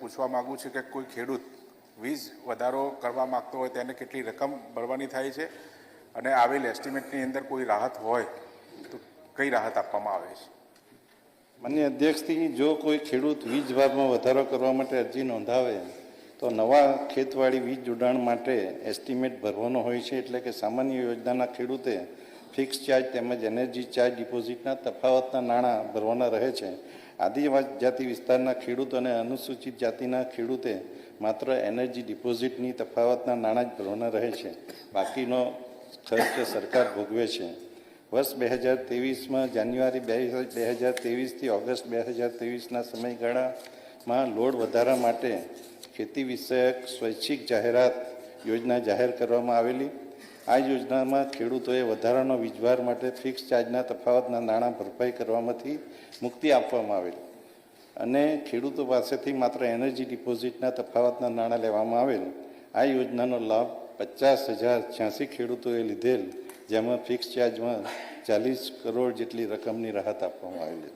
પૂછવા માગું છું કે કોઈ ખેડૂત વીજ વધારો કરવા માગતો હોય તેને કેટલી રકમ ભરવાની થાય છે? અને આવેલ એસ્ટિમેટની અંદર કોઈ રાહત હોય તો કઈ રાહત આપવામાં આવે છે? માન્ય અધ્યક્ષથી જો કોઈ ખેડૂત વીજ ભાગમાં વધારો કરવા માટે અરજી નોંધાવે, તો નવા ખેતવાડી વીજ જોડાણ માટે એસ્ટિમેટ ભરવાનો હોય છે, એટલે કે સામાન્ય યોજનાના ખેડૂતે ફિક્સ ચાર્જ તેમજ એનર્જી ચાર્જ ડિપોઝિટના તફાવતના નાણાં ભરવાના રહે છે. આદિજાતિ વિસ્તારના ખેડૂત અને અનુસૂચિત જાતિના ખેડૂતે માત્ર એનર્જી ડિપોઝિટની તફાવતના નાણાં જ ભરવાના રહે છે. બાકીનો ખર્ચ સરકાર ભોગવે છે. વર્ષ બે હજાર ત્રેવીસમાં જાન્યુઆરી બે બે હજાર ત્રેવીસથી ઓગસ્ટ બે હજાર ત્રેવીસના સમયગાળામાં લોડ વધારા માટે ખેતી વિષયક સ્વૈચ્છિક જાહેરાત યોજના જાહેર કરવામાં આવેલી. આ યોજનામાં ખેડૂતોએ વધારાનો વીજભાર માટે ફિક્સ ચાર્જના તફાવતના નાણાં ભરપાઈ કરવામાંથી મુક્તિ આપવામાં આવેલ. અને ખેડૂતો પાસેથી માત્ર એનર્જી ડિપોઝિટના તફાવતના નાણાં લેવામાં આવેલ. આ યોજનાનો લાભ પચાસ હજાર છ્યાસી ખેડૂતોએ લીધેલ, જેમાં ફિક્સ ચાર્જમાં ચાલીસ કરોડ જેટલી રકમની રાહત આપવામાં આવેલી.